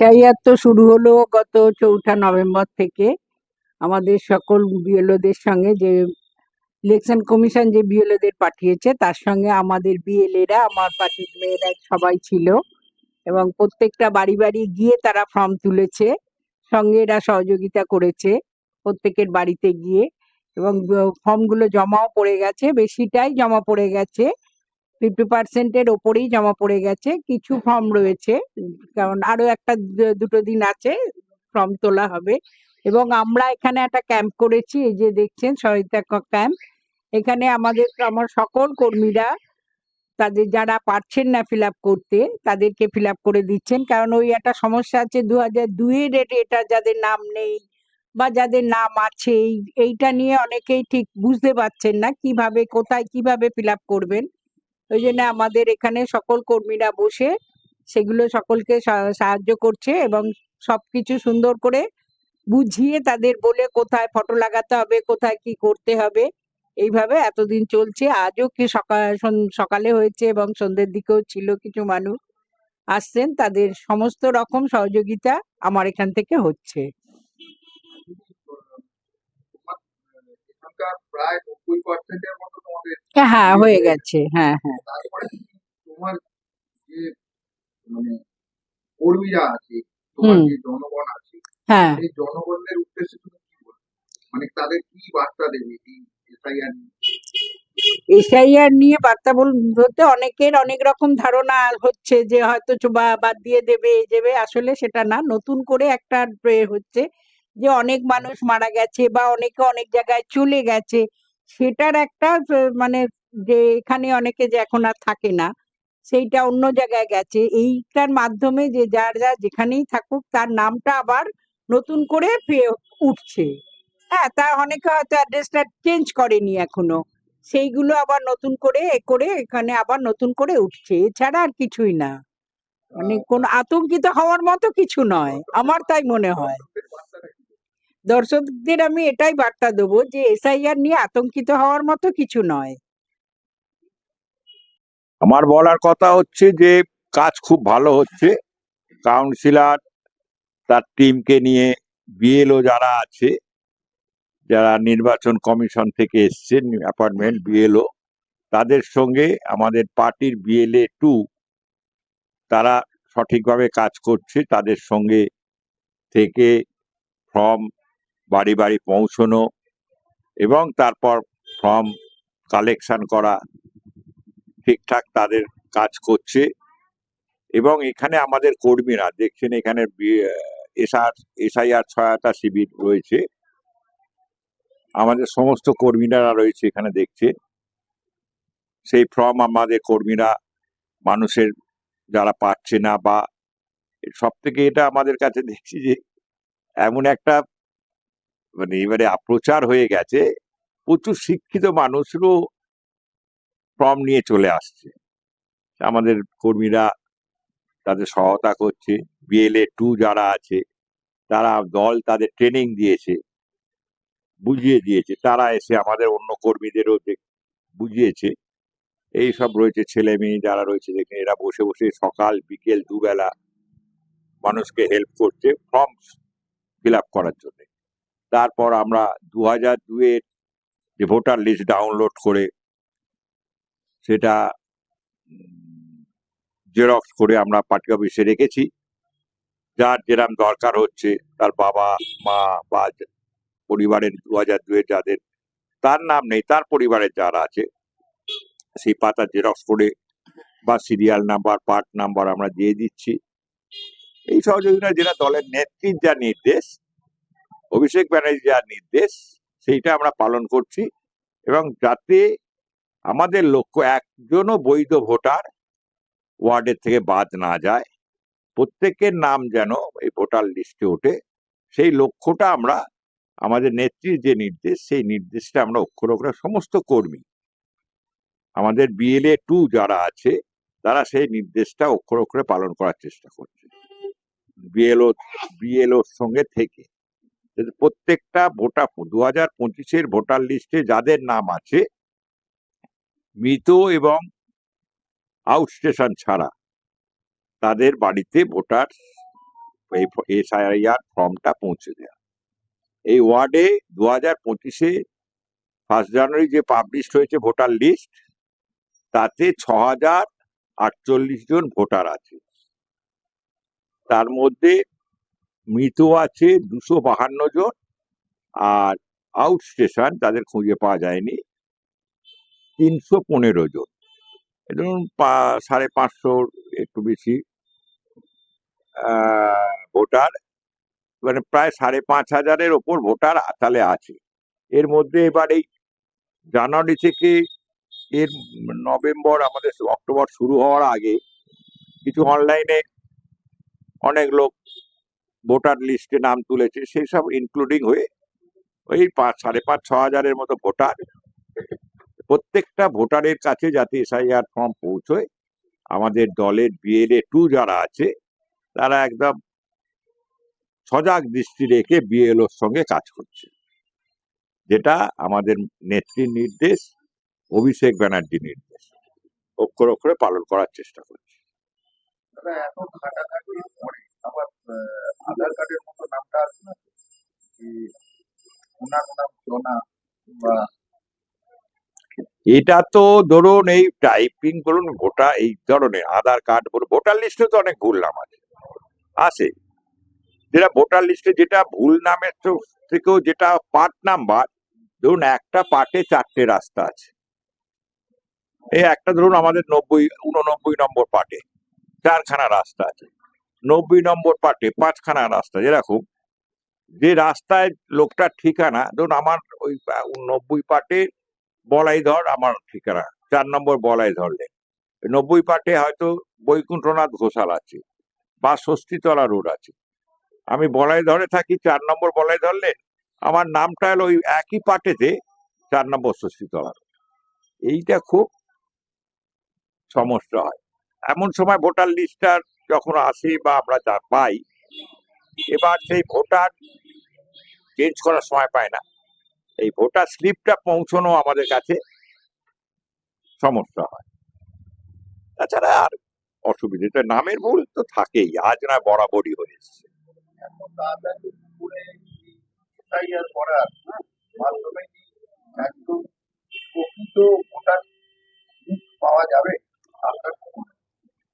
SIR তো শুরু হলো গত চৌঠা নভেম্বর থেকে। আমাদের সকল বিএলওদের সঙ্গে যে ইলেকশন কমিশন যে বিএলওদের পাঠিয়েছে, তার সঙ্গে আমাদের বিএলএরা, আমার পার্টির মেয়েরা সবাই ছিল এবং প্রত্যেকটা বাড়ি বাড়ি গিয়ে তারা ফর্ম তুলেছে, সঙ্গে এরা সহযোগিতা করেছে প্রত্যেকের বাড়িতে গিয়ে এবং ফর্মগুলো জমাও পড়ে গেছে, বেশিটাই জমা পড়ে গেছে। ফিফটি পার্সেন্টের ওপরেই জমা পড়ে গেছে। কিছু ফর্ম রয়েছে কারণ আরও একটা দুটো দিন আছে ফর্ম তোলা হবে। এবং আমরা এখানে একটা ক্যাম্প করেছি এই যে দেখছেন সহায়তা ক্যাম্প এখানে আমাদের আমার সকল কর্মীরা তাদের যারা পারছেন না ফিল আপ করতে তাদেরকে ফিল আপ করে দিচ্ছেন। কারণ ওই একটা সমস্যা আছে দু হাজার দুইয়ের এটা যাদের নাম নেই বা যাদের নাম আছে এই- এইটা নিয়ে অনেকেই ঠিক বুঝতে পারছেন না কীভাবে কোথায় কীভাবে ফিল আপ করবেন। ওই জন্য আমাদের এখানে সকল কর্মীরা বসে সেগুলো সকলকে সাহায্য করছে এবং সবকিছু সুন্দর করে বুঝিয়ে তাদের বলে কোথায় ফটো লাগাতে হবে, কোথায় কি করতে হবে। এইভাবে এতদিন চলছে। আজও কি সকাল সকালে হয়েছে এবং সন্ধ্যের দিকেও ছিল কিছু মানুষ আসছেন। তাদের সমস্ত রকম সহযোগিতা আমার এখান থেকে হচ্ছে। প্রায় নব্বই পার্সেন্টের মতো তোমাদের হ্যাঁ হয়ে গেছে হ্যাঁ হ্যাঁ। তারপরে তোমার যে মানে কর্মীরা আছে তোমার যে জনগণ আছে হ্যাঁ। এই জনগণের উদ্দেশ্যে তুমি কি বলবে? মানে তাদের কি বার্তা দেবে এই এসআইআর এসআইআর নিয়ে বার্তা বল বলতে অনেকের অনেক রকম ধারণা হচ্ছে যে হয়তো বাদ দিয়ে দেবে দেবে আসলে সেটা না। নতুন করে একটা এ হচ্ছে যে অনেক মানুষ মারা গেছে বা অনেকে অনেক জায়গায় চলে গেছে সেটার একটা মানে যে এখানে অনেকে যে এখন আর থাকে না সেইটা অন্য জায়গায় গেছে। এইটার মাধ্যমে যে যার যা যেখানেই থাকুক তার নামটা আবার নতুন করে উঠছে। হ্যাঁ তা অনেকে হয়তো অ্যাড্রেসটা চেঞ্জ করেনি এখনও। সেইগুলো আবার নতুন করে এ করে এখানে আবার নতুন করে উঠছে। এছাড়া আর কিছুই না। মানে কোন আতঙ্কিত হওয়ার মতো কিছু নয়। আমার তাই মনে হয়। দর্শকদের আমি এটাই বার্তা দেবো যে এসআইআর নিয়ে আতঙ্কিত হওয়ার মতো কিছু নয়। আমার বলার কথা হচ্ছে যে কাজ খুব ভালো হচ্ছে। কাউন্সিলর তার টিমকে নিয়ে বিএলও যারা আছে, যারা নির্বাচন কমিশন থেকে এসছেন, অ্যাপয়েন্টমেন্ট বিএলও, তাদের সঙ্গে আমাদের পার্টির বিএলএ টু, তারা সঠিকভাবে কাজ করছে। তাদের সঙ্গে থেকে ফর্ম বাড়ি বাড়ি পৌঁছনো এবং তারপর ফর্ম কালেকশন করা। ঠিকঠাক তাদের কাজ করছে এবং এখানে আমাদের কর্মীরা, দেখছেন এখানে এসআর এসআইআর সহায়তা শিবির রয়েছে। আমাদের সমস্ত কর্মীরা রয়েছে এখানে দেখছে। সেই ফর্ম আমাদের কর্মীরা, মানুষের যারা পাচ্ছে না বা সব থেকে এটা আমাদের কাছে দেখছি যে, এমন একটা মানে এবারে প্রচার হয়ে গেছে, প্রচুর শিক্ষিত মানুষেরও ফর্ম নিয়ে চলে আসছে। আমাদের কর্মীরা তাদের সহায়তা করছে, বিএলএ টু যারা আছে, তারা দল তাদের ট্রেনিং দিয়েছে, বুঝিয়ে দিয়েছে। তারা এসে আমাদের অন্য কর্মীদেরও বুঝিয়েছে, এই সব রয়েছে ছেলে মেয়ে যারা রয়েছে দেখে, এরা বসে বসে সকাল, বিকেল, দুবেলা মানুষকে হেল্প করছে ফর্ম ফিল আপ করার জন্য। তারপর আমরা দু হাজার দুয়ের যে ভোটার লিস্ট ডাউনলোড করে সেটা জেরক্স করে আমরা পার্টি অফিসে রেখেছি। যার যেরাম দরকার হচ্ছে, তার বাবা, মা বা পরিবারের দু হাজার দুয়ে যাদের, তার নাম নেই, তার পরিবারের যারা আছে, সেই পাতা জেরক্স করে বা সিরিয়াল নাম্বার পার্ট নাম্বার আমরা দিয়ে দিচ্ছি। এই সহযোগিতা যেটা দলের নেত্রীর যা নির্দেশ অভিষেক ব্যানার্জি যা নির্দেশ, সেইটা আমরা পালন করছি এবং যাতে আমাদের লক্ষ্য একজনও বৈধ ভোটার ওয়ার্ডের থেকে বাদ না যায়, প্রত্যেকের নাম যেন এই ভোটার লিস্টে ওঠে, সেই লক্ষ্যটা আমরা, আমাদের নেত্রীর যে নির্দেশ, সেই নির্দেশটা আমরা অক্ষর অক্ষরে সমস্ত কর্মী, আমাদের বিএলএ টু যারা আছে, তারা সেই নির্দেশটা অক্ষর অক্ষরে পালন করার চেষ্টা করছে। বিএলও, বিএলওর সঙ্গে থেকে। প্রত্যেকটা ভোটার দু হাজার পঁচিশের ভোটার লিস্টে যাদের নাম আছে, মৃত এবং আউটস্টেশন ছাড়া তাদের বাড়িতে ভোটার এসআইআর ফর্মটা পৌঁছে দেওয়া এই ওয়ার্ডে দু হাজার পঁচিশে ফার্স্ট জানুয়ারি যে পাবলিশ হয়েছে ভোটার লিস্ট, তাতে ছ হাজার আটচল্লিশ জন ভোটার আছে। তার মধ্যে মৃত আছে দুশো বাহান্ন জন আর আউট স্টেশন তাদের খুঁজে পাওয়া যায়নি, তিনশো পনেরো জন। ধরুন সাড়ে পাঁচশোর একটু বেশি ভোটার মানে প্রায় সাড়ে পাঁচ হাজারের ওপর ভোটার তাহলে আছে। এর মধ্যে এবার এই জানুয়ারি থেকে এর নভেম্বর আমাদের অক্টোবর শুরু হওয়ার আগে কিছু অনলাইনে অনেক লোক ভোটার লিস্টে নাম তুলেছে সেই সব ইনক্লুডিং হয়ে ওই পাঁচ, সাড়ে পাঁচ, ছ হাজারের মতো ভোটার, প্রত্যেকটা ভোটারের কাছে যাতে এসআইআর ফর্ম পৌঁছয়, আমাদের দলের বিএলএ টু যারা আছে, তারা একদম সজাগ দৃষ্টি রেখে বিএলওর সঙ্গে কাজ করছে। যেটা আমাদের নেত্রীর নির্দেশ, অভিষেক ব্যানার্জির নির্দেশ। অক্ষর অক্ষরে পালন করার চেষ্টা করছে। এত ঘাটাঘাটির পরে আহ, আধার কার্ডের মতো নামটা আছে না? ওনার নাম জনা বা এটা তো ধরুন এই টাইপিং বলুন ভোটার এই ধরনের আধার কার্ড বলুন ভোটার লিস্টে তো অনেক ভুল নাম আছে। আছে। যেটা ভোটার লিস্টে যেটা ভুল নামের থেকেও যেটা পার্ট নাম্বার ধরুন একটা পার্টে চারটে রাস্তা আছে। এই একটা ধরুন আমাদের নব্বই উননব্বই নম্বর পার্টে চারখানা রাস্তা আছে। নব্বই নম্বর পার্টে পাঁচখানা রাস্তা যেরকম যে রাস্তায় লোকটার ঠিকানা, ধরুন আমার ওই নব্বই পার্টে বলাই ধর আমার ঠিকানা, চার নম্বর বলাই ধরলেন নব্বই পার্টে হয়তো বৈকুণ্ঠনাথ ঘোষাল আছে বা ষষ্ঠীতলা রোড আছে। আমি বলাই ধরে থাকি চার নম্বর বলাই ধরলে আমার নামটা হলো ওই একই পার্টেতে চার নম্বর ষষ্ঠীতলা রোড। এইটা খুব সমস্যা হয়। এমন সময় ভোটার লিস্টটা যখন আসি বা আমরা যা পাই, এবার সেই ভোটার চেঞ্জ করার সময় পায় না এই ভোটার স্লিপটা পৌঁছানো আমাদের কাছে সমস্যা হয় তাছাড়া আর অসুবিধা তো নামের ভুল তো থাকেই, আজ না বরাবরই হয়?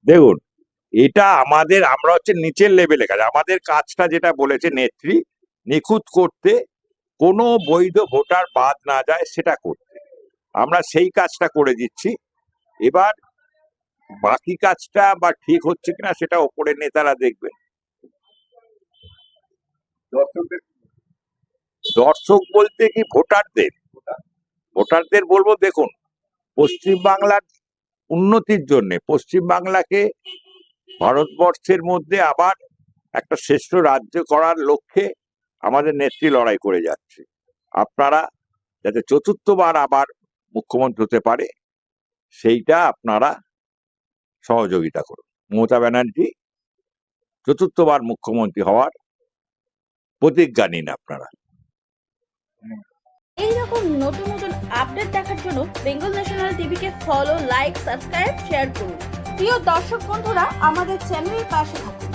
দেখুন এটা আমাদের আমরা হচ্ছে নিচের লেভেলে কাজ। আমাদের কাজটা যেটা বলেছে নেত্রী নিখুঁত করতে কোনো বৈধ ভোটার বাদ না যায় সেটা করতে। আমরা সেই কাজটা করে দিচ্ছি। এবার বাকি কাজটা বা ঠিক হচ্ছে কিনা সেটা ওপরের নেতারা দেখবেন দর্শকদের দর্শক বলতে কি ভোটারদের? ভোটারদের বলব দেখুন পশ্চিম বাংলার উন্নতির জন্য পশ্চিম বাংলাকে ভারতবর্ষের মধ্যে আবার একটা শ্রেষ্ঠ রাজ্য করার লক্ষ্যে আমাদের নেত্রী লড়াই করে যাচ্ছে। আপনারা যাতে চতুর্থবার আবার মুখ্যমন্ত্রী হতে পারে, সেইটা আপনারা সহযোগিতা করুন। মমতা ব্যানার্জি চতুর্থবার মুখ্যমন্ত্রী হওয়ার প্রতিজ্ঞা নিন আপনারা। এইরকম নতুন নতুন আপডেট দেখার জন্য বেঙ্গল ন্যাশনাল টিভিকে ফলো লাইক সাবস্ক্রাইব শেয়ার করুন। প্রিয় দর্শক বন্ধুরা আমাদের চ্যানেলের পাশে থাকুন।